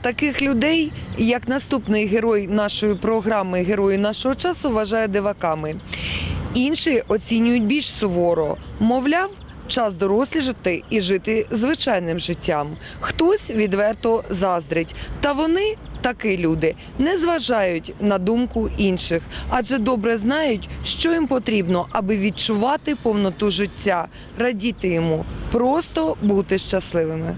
Таких людей, як наступний герой нашої програми Герої нашого часу, вважає диваками. Інші оцінюють більш суворо. Мовляв, час доросліжати і жити звичайним життям. Хтось відверто заздрить. Та вони. Такі люди не зважають на думку інших, адже добре знають, що їм потрібно, аби відчувати повноту життя, радіти йому, просто бути щасливими.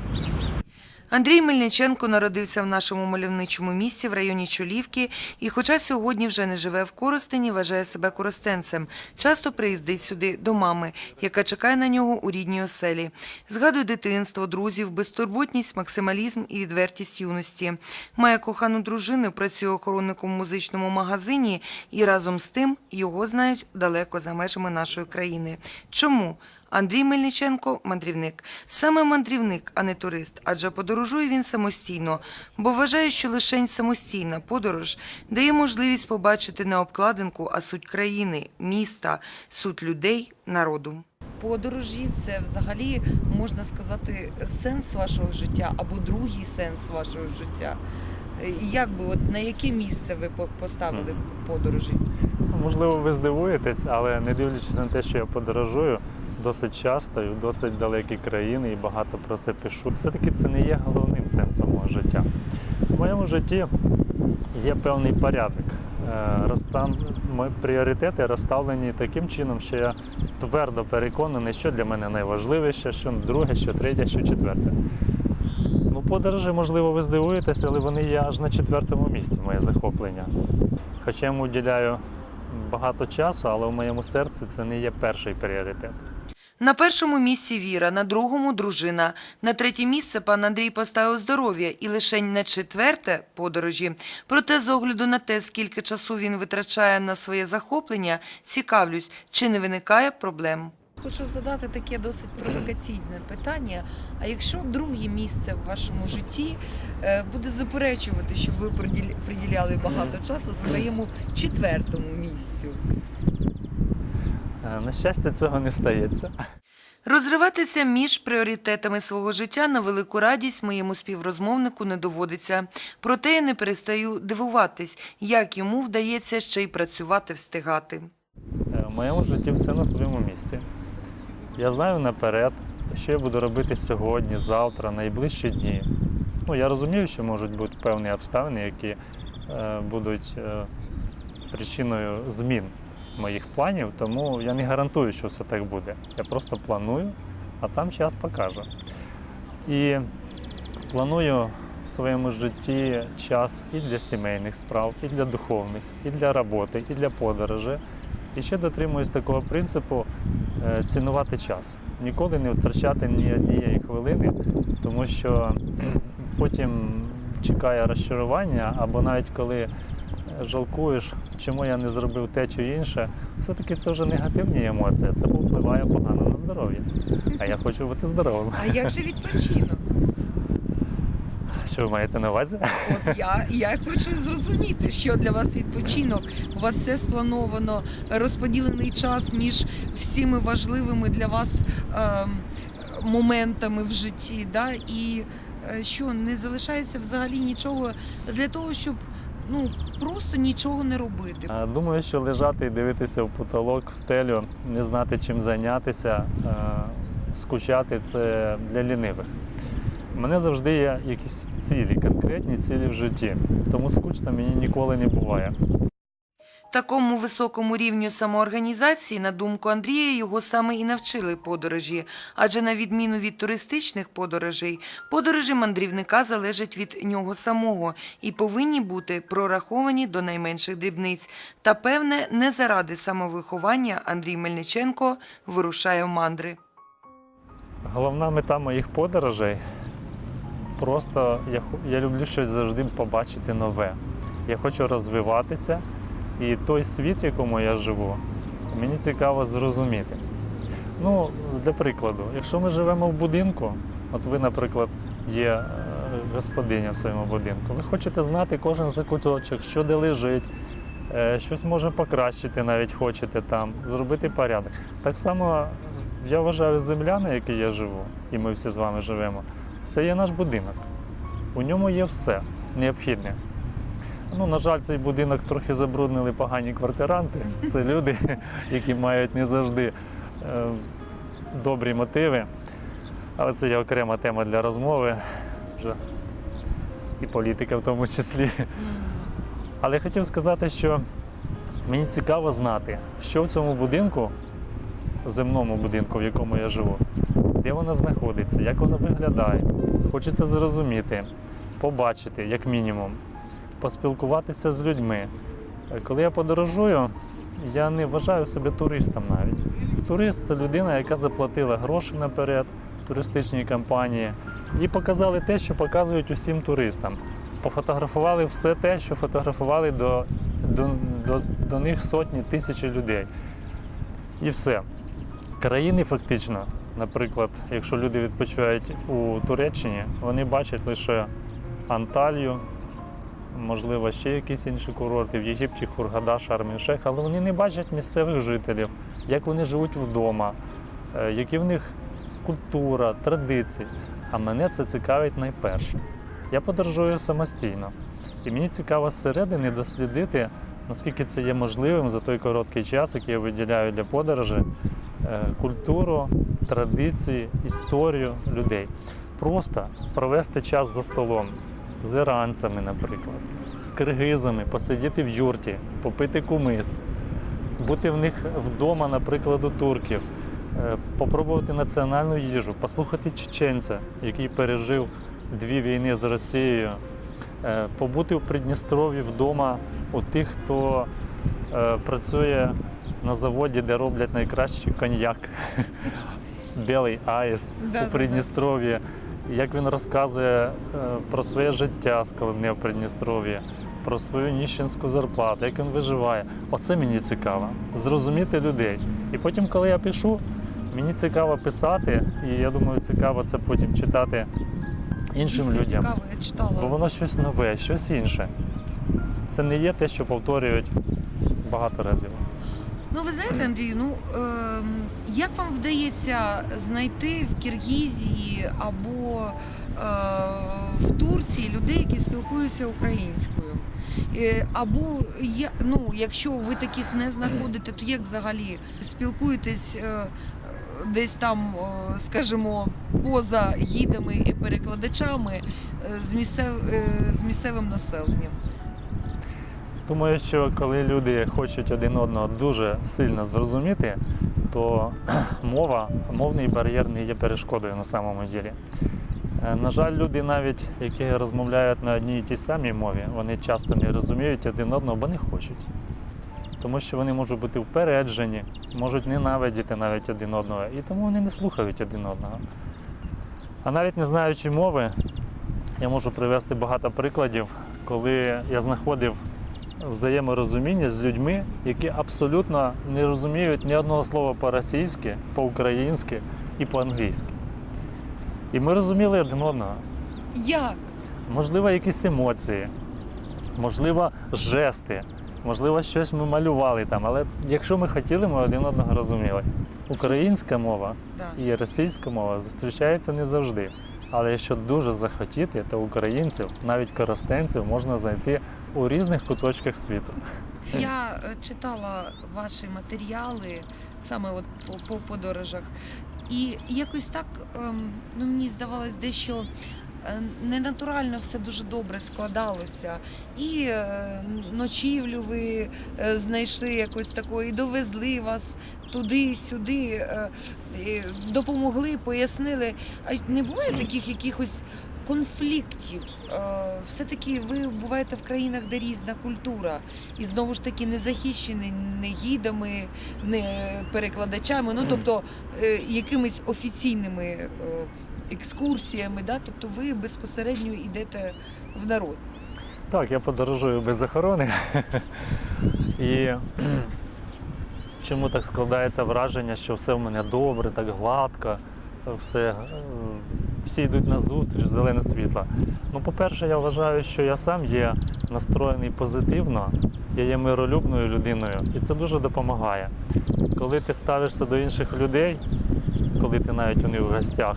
Андрій Мельниченко народився в нашому мальовничому місті в районі Чолівки і, хоча сьогодні вже не живе в Коростені, вважає себе коростенцем. Часто приїздить сюди до мами, яка чекає на нього у рідній оселі. Згадує дитинство, друзів, безтурботність, максималізм і відвертість юності. Має кохану дружину, працює охоронником у музичному магазині і разом з тим його знають далеко за межами нашої країни. Чому? Андрій Мельниченко мандрівник. Саме мандрівник, а не турист, адже подорожує він самостійно, бо вважає, що лише самостійна подорож дає можливість побачити не обкладинку, а суть країни, міста, суть людей, народу. Подорожі це взагалі можна сказати сенс вашого життя або другий сенс вашого життя. Як би от на яке місце ви поставили подорожі? Можливо, ви здивуєтесь, але не дивлячись на те, що я подорожую досить часто і в досить далекі країни і багато про це пишу. Все-таки це не є головним сенсом мого життя. В моєму житті є певний порядок. Е, розстан... Мої пріоритети розставлені таким чином, що я твердо переконаний, що для мене найважливіше, що друге, що третє, що четверте. Ну, подорожі, можливо, ви здивуєтеся, але вони є аж на четвертому місці моє захоплення. Хоча я йому уділяю багато часу, але в моєму серці це не є перший пріоритет. На першому місці віра, на другому дружина. На третє місце пан Андрій поставив здоров'я і лише на четверте подорожі. Проте, з огляду на те, скільки часу він витрачає на своє захоплення, цікавлюсь, чи не виникає проблем. Хочу задати таке досить провокаційне питання. А якщо друге місце в вашому житті е, буде заперечувати, щоб ви приділяли багато часу своєму четвертому місцю? Е, На щастя, цього не стається. Розриватися між пріоритетами свого життя на велику радість моєму співрозмовнику не доводиться. Проте я не перестаю дивуватись, як йому вдається ще й працювати встигати. Е, В моєму житті все на своєму місці. Я знаю наперед, що я буду робити сьогодні, завтра, найближчі дні. Ну, я розумію, що можуть бути певні обставини, які е, будуть е, причиною змін моїх планів, тому я не гарантую, що все так буде. Я просто планую, а там час покаже. І планую в своєму житті час і для сімейних справ, і для духовних, і для роботи, і для подорожей. І ще дотримуюсь такого принципу е, цінувати час. Ніколи не втрачати ні однієї хвилини, тому що потім чекає розчарування, або навіть коли жалкуєш, чому я не зробив те чи інше, все-таки це вже негативні емоції, це впливає погано на здоров'я. А я хочу бути здоровим. А як же відпочинок? Що ви маєте на увазі? От я, я хочу зрозуміти, що для вас відпочинок. У вас все сплановано, розподілений час між всіми важливими для вас ем, моментами в житті. Да? І е, що не залишається взагалі нічого для того, щоб ну просто нічого не робити. Думаю, що лежати і дивитися в потолок, в стелю, не знати чим зайнятися, скучати це для лінивих. У мене завжди є якісь цілі, конкретні цілі в житті, тому скучно мені ніколи не буває. Такому високому рівню самоорганізації, на думку Андрія, його саме і навчили подорожі. Адже на відміну від туристичних подорожей, подорожі мандрівника залежать від нього самого і повинні бути прораховані до найменших дрібниць. Та певне, не заради самовиховання Андрій Мельниченко вирушає в мандри. Головна мета моїх подорожей просто я, я люблю щось завжди побачити нове. Я хочу розвиватися, і той світ, в якому я живу, мені цікаво зрозуміти. Ну, для прикладу, якщо ми живемо в будинку, от ви, наприклад, є е, господиня в своєму будинку, ви хочете знати кожен закуточок, що де лежить, е, щось може покращити, навіть хочете там, зробити порядок. Так само я вважаю, земля, на якій я живу, і ми всі з вами живемо, це є наш будинок. У ньому є все необхідне. Ну, на жаль, цей будинок трохи забруднили погані квартиранти. Це люди, які мають не завжди е, добрі мотиви. Але це є окрема тема для розмови. Вже і політика в тому числі. Але я хотів сказати, що мені цікаво знати, що в цьому будинку, земному будинку, в якому я живу, де воно знаходиться, як воно виглядає. Хочеться зрозуміти, побачити, як мінімум, поспілкуватися з людьми. Коли я подорожую, я не вважаю себе туристом навіть. Турист це людина, яка заплатила гроші наперед туристичній компанії і показали те, що показують усім туристам. Пофотографували все те, що фотографували до, до, до, до них сотні тисячі людей. І все. Країни фактично, наприклад, якщо люди відпочивають у Туреччині, вони бачать лише Анталію, можливо, ще якісь інші курорти в Єгипті, Хургада, Шарм-Шех, але вони не бачать місцевих жителів, як вони живуть вдома, е, які в них культура, традиції. А мене це цікавить найперше. Я подорожую самостійно, і мені цікаво зсередини дослідити, наскільки це є можливим за той короткий час, який я виділяю для подорожі, е, культуру, традиції, історію людей. Просто провести час за столом з іранцями, наприклад, з киргизами, посидіти в юрті, попити кумис, бути в них вдома, наприклад, у турків, е, попробувати національну їжу, послухати чеченця, який пережив дві війни з Росією, е, побути в Придністров'ї вдома у тих, хто е, працює на заводі, де роблять найкращий коньяк, білий аїст Да-да-да. у Придністров'ї. Як він розказує е, про своє життя складне в Придністров'ї, про свою ніщенську зарплату, як він виживає. Оце мені цікаво. Зрозуміти людей. І потім, коли я пишу, мені цікаво писати, і я думаю, цікаво це потім читати іншим Дійсно людям. Цікаво, я читала. Бо воно щось нове, щось інше. Це не є те, що повторюють багато разів. Ну, ви знаєте, Андрію, ну ем, як вам вдається знайти в Киргізії або е, в Турції людей, які спілкуються українською? Е, Або є, ну, якщо ви таких не знаходите, то як взагалі спілкуєтесь е, десь там, е, скажімо, поза гідами і перекладачами е, з, місцев, е, з місцевим населенням? Думаю, що коли люди хочуть один одного дуже сильно зрозуміти, то мова, мовний бар'єр не є перешкодою на самому ділі. Е, На жаль, люди навіть, які розмовляють на одній і тій самій мові, вони часто не розуміють один одного, бо не хочуть. Тому що вони можуть бути упереджені, можуть ненавидіти навіть один одного, і тому вони не слухають один одного. А навіть не знаючи мови, я можу привести багато прикладів, коли я знаходив взаєморозуміння з людьми, які абсолютно не розуміють ні одного слова по-російськи, по-українськи і по-англійськи. І ми розуміли один одного. Як? Можливо, якісь емоції, можливо, жести, можливо, щось ми малювали там. Але якщо ми хотіли, ми один одного розуміли. Українська мова Да. і російська мова зустрічаються не завжди. Але якщо дуже захотіти, то українців, навіть коростенців, можна знайти у різних куточках світу. Я е, читала ваші матеріали саме от по, по подорожах, і якось так ем, ну, мені здавалось дещо ненатурально все дуже добре складалося. І е, ночівлю ви е, знайшли якось такої, і довезли вас туди, сюди, е, допомогли, пояснили. А не буває таких якихось конфліктів. Е, Все-таки ви буваєте в країнах, де різна культура, і знову ж таки не захищені не гідами, не перекладачами, ну тобто е, якимись офіційними е, екскурсіями, да? тобто ви безпосередньо йдете в народ. Так, я подорожую без охорони. І чому так складається враження, що все в мене добре, так гладко, все, е, всі йдуть на зустріч, зелене світло. Ну, по-перше, я вважаю, що я сам є настроєний позитивно, я є миролюбною людиною, і це дуже допомагає. Коли ти ставишся до інших людей, коли ти навіть у них в гостях,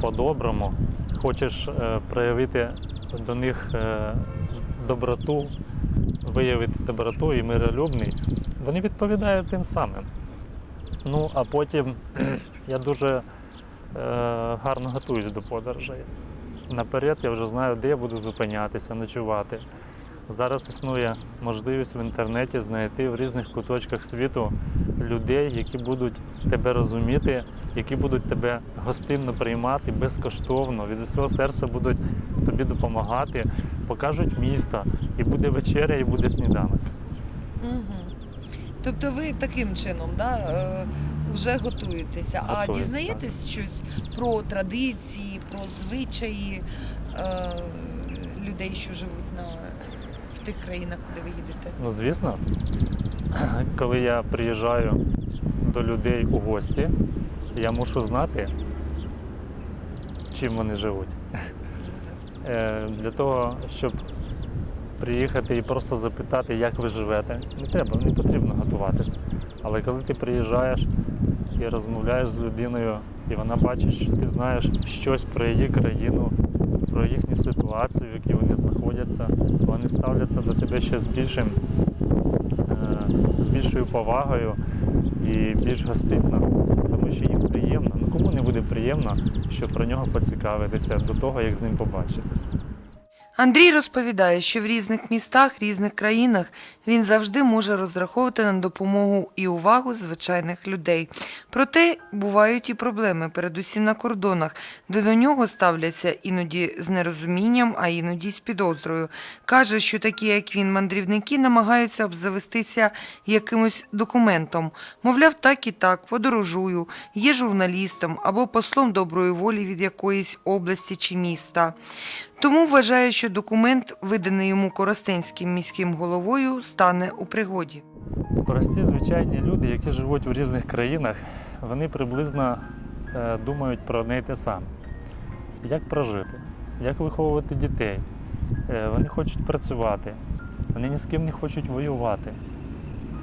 по-доброму, хочеш е, проявити до них е, доброту, виявити доброту і миролюбний, вони відповідають тим самим. Ну, а потім я дуже е, гарно готуюсь до подорожей. Наперед я вже знаю, де я буду зупинятися, ночувати. Зараз існує можливість в інтернеті знайти в різних куточках світу людей, які будуть тебе розуміти, які будуть тебе гостинно приймати безкоштовно, від усього серця будуть тобі допомагати, покажуть місто, і буде вечеря, і буде сніданок. Угу. Тобто ви таким чином да, е, вже готуєтеся. А Готуюсь, дізнаєтесь щось про традиції, про звичаї е, людей, що живуть в тих країнах, куди ви їдете? Ну, звісно, коли я приїжджаю до людей у гості, я мушу знати, чим вони живуть. Е, Для того, щоб приїхати і просто запитати, як ви живете, не треба, не потрібно готуватися. Але коли ти приїжджаєш і розмовляєш з людиною, і вона бачить, що ти знаєш щось про її країну, про їхню ситуацію, в якій вони знаходяться, вони ставляться до тебе ще з більшим, е, з більшою повагою і більш гостинно, тому що їм приємно. Ну кому не буде приємно, що про нього поцікавитися до того, як з ним побачитися. Андрій розповідає, що в різних містах, різних країнах він завжди може розраховувати на допомогу і увагу звичайних людей. Проте бувають і проблеми, передусім на кордонах, де до нього ставляться іноді з нерозумінням, а іноді з підозрою. Каже, що такі, як він, мандрівники, намагаються обзавестися якимось документом. Мовляв, так і так, подорожую, є журналістом або послом доброї волі від якоїсь області чи міста. Тому вважає, що документ, виданий йому Коростенським міським головою, стане у пригоді. Прості звичайні люди, які живуть в різних країнах, вони приблизно е, думають про й те саме. Як прожити, як виховувати дітей. Е, вони хочуть працювати, вони ні з ким не хочуть воювати.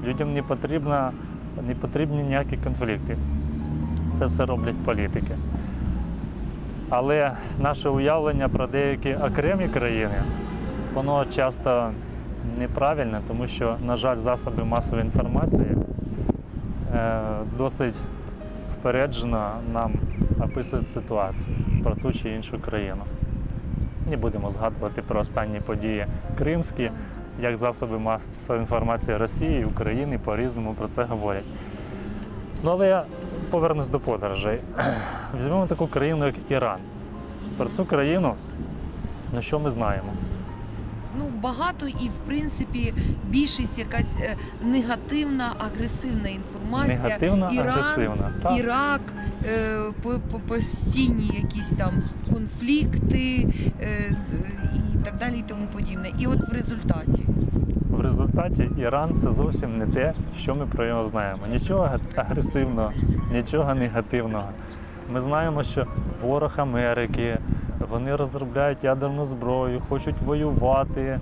Людям не, потрібно, не потрібні ніякі конфлікти. Це все роблять політики. Але наше уявлення про деякі окремі країни, воно часто неправильне, тому що, на жаль, засоби масової інформації е, досить впереджено нам описують ситуацію про ту чи іншу країну. Не будемо згадувати про останні події кримські, як засоби масової інформації Росії України по-різному про це говорять. Ну, але повернусь до подорожей. Візьмемо таку країну, як Іран. Про цю країну, ну що ми знаємо? Ну багато і в принципі більшість якась е, негативна, агресивна інформація. Негативна, Іран, агресивна. Так. Ірак, е, по, по постійні якісь там конфлікти е, і так далі, і тому подібне. І от в результаті. Результаті Іран це зовсім не те, що ми про нього знаємо. Нічого агресивного, нічого негативного. Ми знаємо, що ворог Америки, вони розробляють ядерну зброю, хочуть воювати.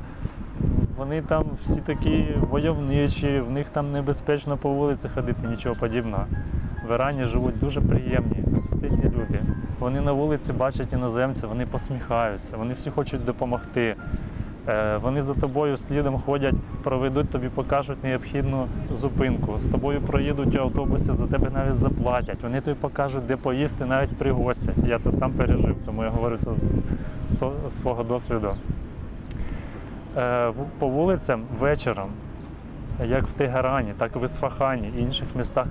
Вони там всі такі войовничі, в них там небезпечно по вулиці ходити, нічого подібного. В Ірані живуть дуже приємні, стильні люди. Вони на вулиці бачать іноземців, вони посміхаються, вони всі хочуть допомогти. Е, Вони за тобою слідом ходять, проведуть тобі, покажуть необхідну зупинку. З тобою проїдуть у автобусі, за тебе навіть заплатять. Вони тобі покажуть, де поїсти, навіть пригостять. Я це сам пережив, тому я говорю це з свого досвіду. Е, По вулицям вечором, як в Тегерані, так і в Ісфахані і інших містах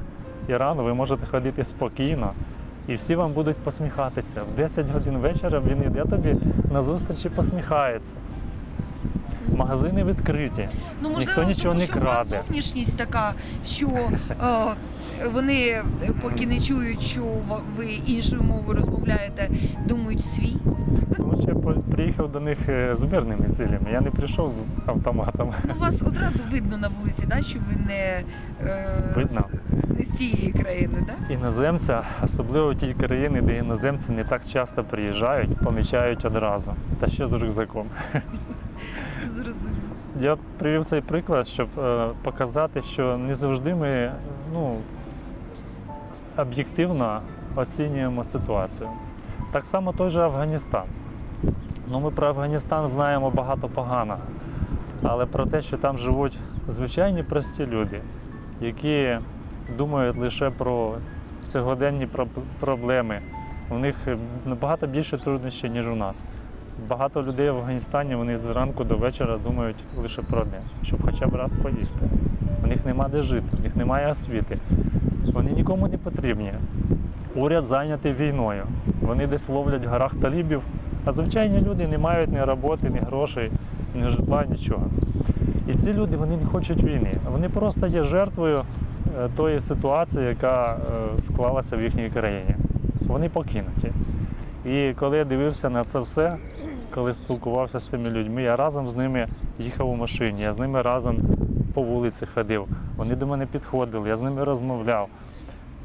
Ірану, ви можете ходити спокійно. І всі вам будуть посміхатися. В 10 годин вечора він йде тобі на зустріч і посміхається. Магазини відкриті. Ну, Ніхто нічого тому, не краде. зовнішність така, що е, вони, е, поки не чують, що ви іншою мовою розмовляєте, думають свій. Тому що я приїхав до них е, з мирними цілями. Я не прийшов з автоматом. Ну, вас одразу видно на вулиці, да, що ви не, е, Видно. З, не з тієї країни, да? Іноземця, особливо ті країни, де іноземці не так часто приїжджають, помічають одразу. Та ще з рюкзаком. Я привів цей приклад, щоб е, показати, що не завжди ми ну, об'єктивно оцінюємо ситуацію. Так само той же Афганістан. Ну, ми про Афганістан знаємо багато поганого. Але про те, що там живуть звичайні прості люди, які думають лише про сьогоденні проб- проблеми. У них набагато більше труднощів, ніж у нас. Багато людей в Афганістані вони зранку до вечора думають лише про одне, щоб хоча б раз поїсти. У них нема де жити, у них немає освіти. Вони нікому не потрібні. Уряд зайнятий війною. Вони десь ловлять в горах талібів, а звичайні люди не мають ні роботи, ні грошей, ні житла, нічого. І ці люди вони не хочуть війни. Вони просто є жертвою е, тої ситуації, яка е, склалася в їхній країні. Вони покинуті. І коли я дивився на це все, коли спілкувався з цими людьми, я разом з ними їхав у машині, я з ними разом по вулиці ходив. Вони до мене підходили, я з ними розмовляв.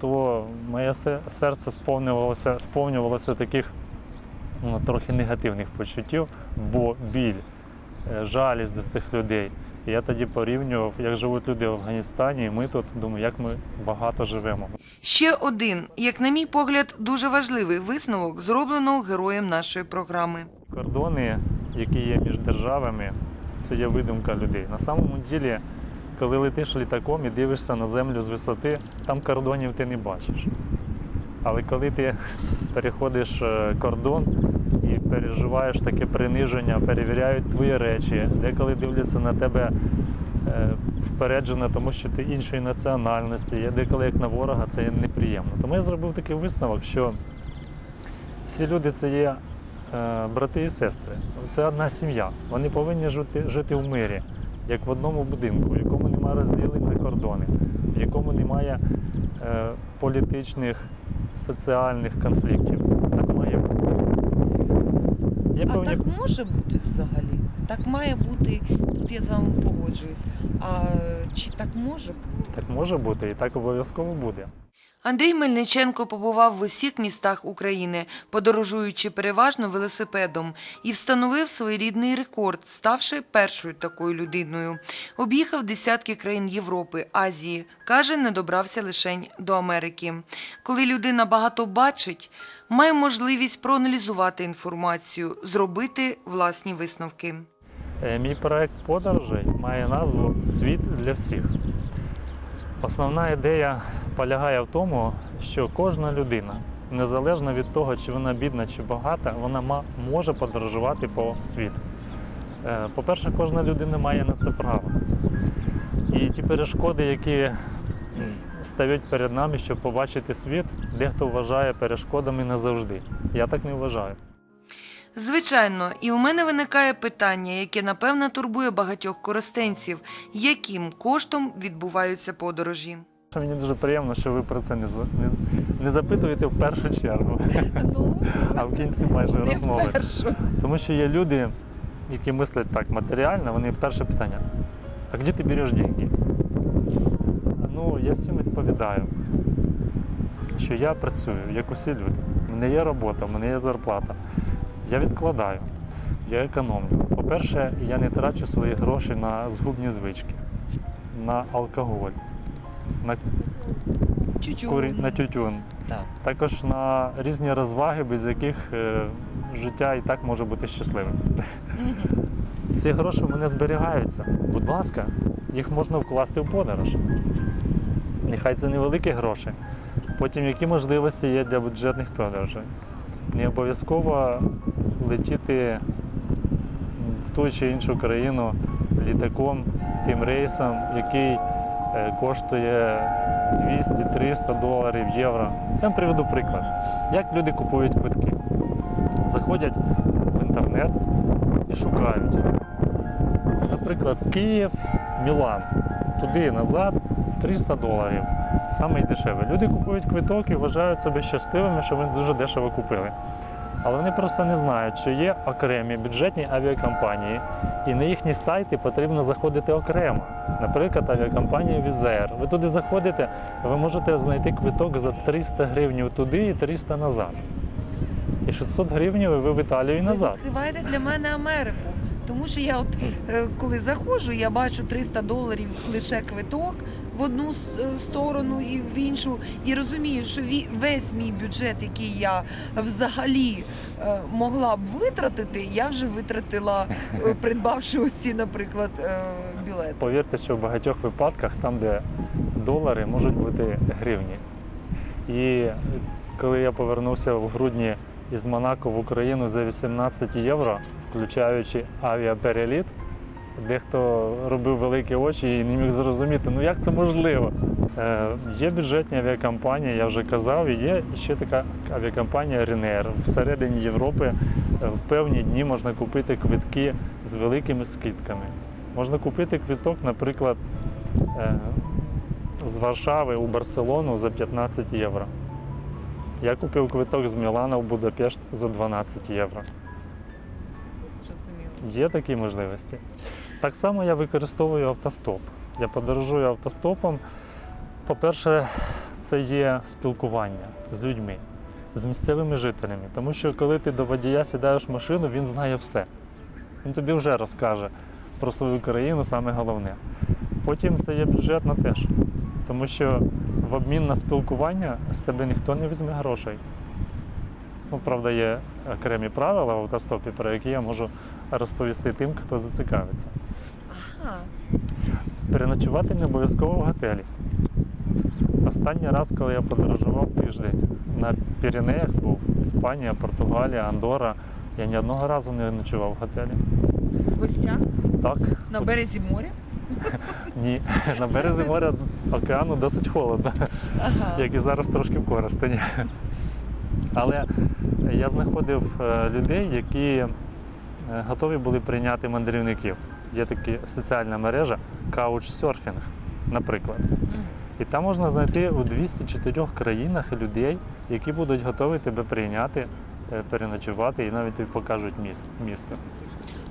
То моє серце сповнювалося, сповнювалося таких ну, трохи негативних почуттів, бо біль, е, жалість до цих людей. Я тоді порівнював, як живуть люди в Афганістані, і ми тут думаю, як ми багато живемо. Ще один, як на мій погляд, дуже важливий висновок, зробленого героєм нашої програми. Кордони, які є між державами, це є видумка людей. На самому ділі, коли летиш літаком і дивишся на землю з висоти, там кордонів ти не бачиш. Але коли ти переходиш е, кордон і переживаєш таке приниження, перевіряють твої речі, деколи дивляться на тебе е, впереджено, тому що ти іншої національності, є деколи як на ворога, це є неприємно. Тому я зробив такий висновок, що всі люди це є брати і сестри. Це одна сім'я. Вони повинні жити, жити в мирі, як в одному будинку, в якому немає розділень на кордони, в якому немає е, політичних, соціальних конфліктів. Так має бути. Є А певні так може бути взагалі? Так має бути, тут я з вами погоджуюсь. А чи так може бути? так може бути і так обов'язково буде. Андрій Мельниченко побував в усіх містах України, подорожуючи переважно велосипедом, і встановив своєрідний рекорд, ставши першою такою людиною. Об'їхав десятки країн Європи, Азії. Каже, не добрався лишень до Америки. Коли людина багато бачить, має можливість проаналізувати інформацію, зробити власні висновки. Е, Мій проект подорожей має назву Світ для всіх. Основна ідея полягає в тому, що кожна людина, незалежно від того, чи вона бідна чи багата, вона може подорожувати по світу. Е, По-перше, кожна людина має на це право. І ті перешкоди, які стають перед нами, щоб побачити світ, дехто вважає перешкодами назавжди. Я так не вважаю. Звичайно, і у мене виникає питання, яке напевно турбує багатьох користенців, яким коштом відбуваються подорожі. Мені дуже приємно, що ви про це не, не, не запитуєте в першу чергу, Ну, а в кінці майже не розмови. вперше. Тому що є люди, які мислять так матеріально, вони перше питання: а де ти береш деньги? Ну, я всім відповідаю, що я працюю, як усі люди. У мене є робота, у мене є зарплата. Я відкладаю, я економлю. По-перше, я не трачу свої гроші на згубні звички, на алкоголь, на, Тютюн. курі... на тютюн. Так. Також на різні розваги, без яких е, життя і так може бути щасливим. Мгм. Ці гроші в мене зберігаються. Будь ласка, їх можна вкласти в подорож. Нехай це невеликі гроші. Потім які можливості є для бюджетних подорожей. Не обов'язково летіти в ту чи іншу країну літаком, тим рейсом, який коштує 200-300 доларів, євро. Я вам приведу приклад. Як люди купують квитки? Заходять в інтернет і шукають. Наприклад, Київ, Мілан. Туди і назад 300 доларів. Саме дешеве. Люди купують квиток і вважають себе щасливими, що вони дуже дешево купили. Але вони просто не знають, що є окремі бюджетні авіакомпанії, і на їхні сайти потрібно заходити окремо. Наприклад, авіакомпанія Візер. Ви туди заходите, ви можете знайти квиток за 300 гривень туди і 300 назад. І 600 гривень ви в Італію і Ви назад. відкриваєте для мене Америку. Тому що я, от е, коли заходжу, я бачу 300 доларів лише квиток в одну е, сторону і в іншу, і розумію, що весь мій бюджет, який я взагалі е, могла б витратити, я вже витратила, е, придбавши оці, наприклад, білети. Повірте, що в багатьох випадках, там, де долари можуть бути гривні. І коли я повернувся в грудні із Монако в Україну за 18 євро, включаючи авіапереліт, дехто робив великі очі і не міг зрозуміти, ну як це можливо. Е, є бюджетні авіакомпанії, я вже казав, і є ще така авіакомпанія Ryanair. Всередині Європи е, в певні дні можна купити квитки з великими скидками. Можна купити квиток, наприклад, е, з Варшави у Барселону за 15 євро. Я купив квиток з Мілана в Будапешт за 12 євро. Є такі можливості. Так само я використовую автостоп. Я подорожую автостопом. По-перше, це є спілкування з людьми, з місцевими жителями. Тому що коли ти до водія сідаєш в машину, він знає все. Він тобі вже розкаже про свою країну, саме головне. Потім це є бюджетно теж. Тому що в обмін на спілкування з тебе ніхто не візьме грошей. Ну, правда, є окремі правила в автостопі, про які я можу розповісти тим, хто зацікавиться. Ага. Переночувати не обов'язково в готелі. Останній раз, коли я подорожував тиждень на Піренеях був Іспанія, Португалія, Андора, я ні одного разу не ночував в готелі. В гостях Так, на березі моря. ні. На березі моря океану досить холодно. Ага. як і зараз трошки в Коростені. Але я знаходив е, людей, які е, готові були прийняти мандрівників. Є така соціальна мережа Couchsurfing, наприклад. І там можна знайти у 204 країнах людей, які будуть готові тебе прийняти, е, переночувати і навіть тобі покажуть міс- місто.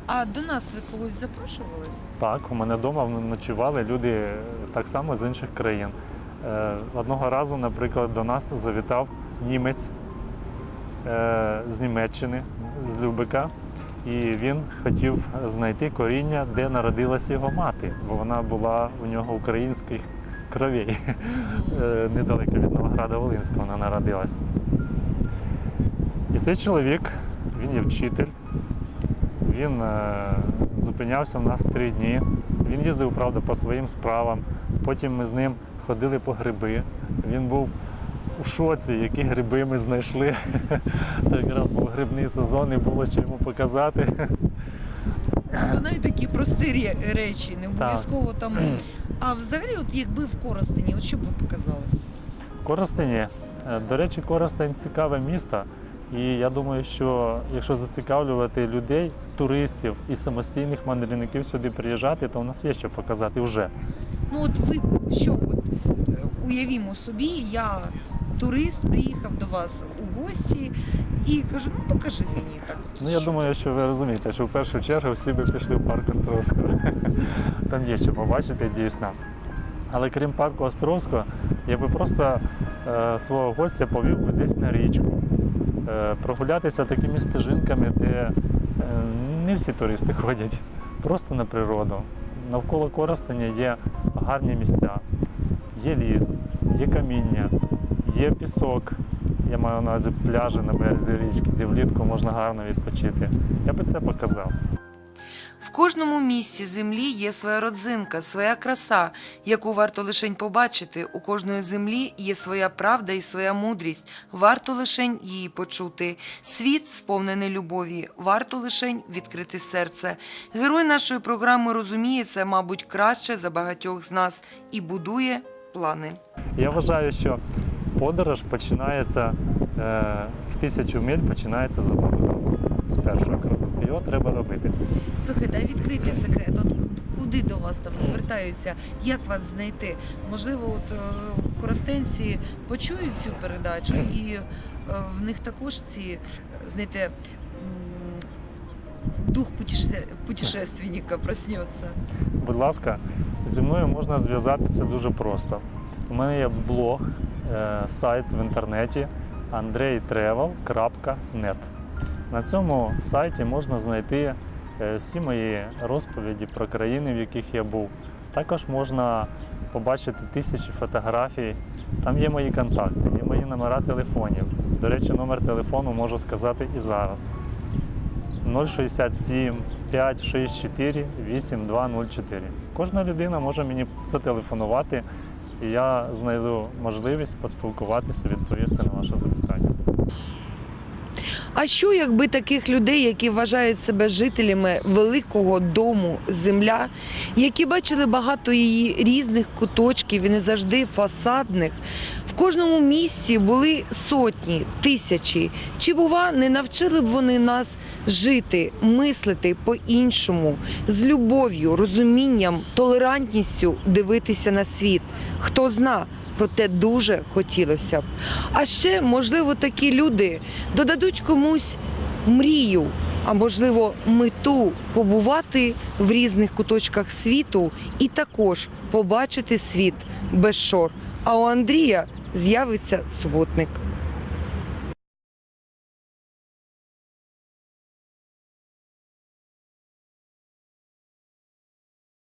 А до нас ви когось запрошували? Так, у мене вдома ночували люди е, так само з інших країн. Е, Одного разу, наприклад, до нас завітав німець з Німеччини, з Любика, і він хотів знайти коріння, де народилась його мати, бо вона була у нього українських кровей. Е, Недалеко від Новограда Волинського вона народилась. І цей чоловік, він є вчитель, він е, зупинявся в нас три дні. Він їздив, правда, по своїм справам. Потім ми з ним ходили по гриби. Він був у шоці, які гриби ми знайшли. То якраз був грибний сезон і було що йому показати. Це навіть такі прості речі, не обов'язково там. А взагалі, от якби в Коростені, от що б ви показали? Коростені, е, до речі, Коростень цікаве місто. І я думаю, що якщо зацікавлювати людей, туристів і самостійних мандрівників сюди приїжджати, то у нас є що показати вже. Ну от ви що, от, е, уявімо собі, я турист, приїхав до вас у гості і кажу, ну покажи мені так. Ну, я думаю, що ви розумієте, що в першу чергу всі би пішли в парк Островського. Там є що побачити дійсно. Але крім парку Островського, я би просто е, свого гостя повів би десь на річку, е, прогулятися такими стежинками, де е, не всі туристи ходять, просто на природу. Навколо Коростеня є гарні місця, є ліс, є каміння, є пісок. Я маю на увазі пляжі на березі річки, де влітку можна гарно відпочити. Я би це показав. В кожному місці землі є своя родзинка, своя краса, яку варто лишень побачити. У кожної землі є своя правда і своя мудрість. Варто лишень її почути. Світ сповнений любові, варто лишень відкрити серце. Герой нашої програми розуміє це, мабуть, краще за багатьох з нас і будує плани. Я вважаю, що подорож починається е, в тисячу миль починається з одного кроку, з першого кроку. Його треба робити. Слухай, дай відкрити секрет. От куди до вас там звертаються, як вас знайти? Можливо, от е, коростенці почують цю передачу, і е, в них також ці, знаєте, дух путешественника проснеться. Будь ласка, зі мною можна зв'язатися дуже просто. У мене є блог, е, сайт в інтернеті andreitravel.net. На цьому сайті можна знайти е, всі мої розповіді про країни, в яких я був, Також можна побачити тисячі фотографій. Там є мої контакти, є мої номера телефонів. До речі, номер телефону можу сказати і зараз. 067 564 8204. Кожна людина може мені зателефонувати, і я знайду можливість поспілкуватися, відповісти на ваше запитання. А що якби таких людей, які вважають себе жителями великого дому земля, які бачили багато її різних куточків і не завжди фасадних, в кожному місці були сотні, тисячі. Чи бува не навчили б вони нас жити, мислити по-іншому, з любов'ю, розумінням, толерантністю дивитися на світ? Хто зна? Проте дуже хотілося б. А ще, можливо, такі люди додадуть комусь мрію, а можливо, мету побувати в різних куточках світу і також побачити світ без шор. А у Андрія з'явиться суботник.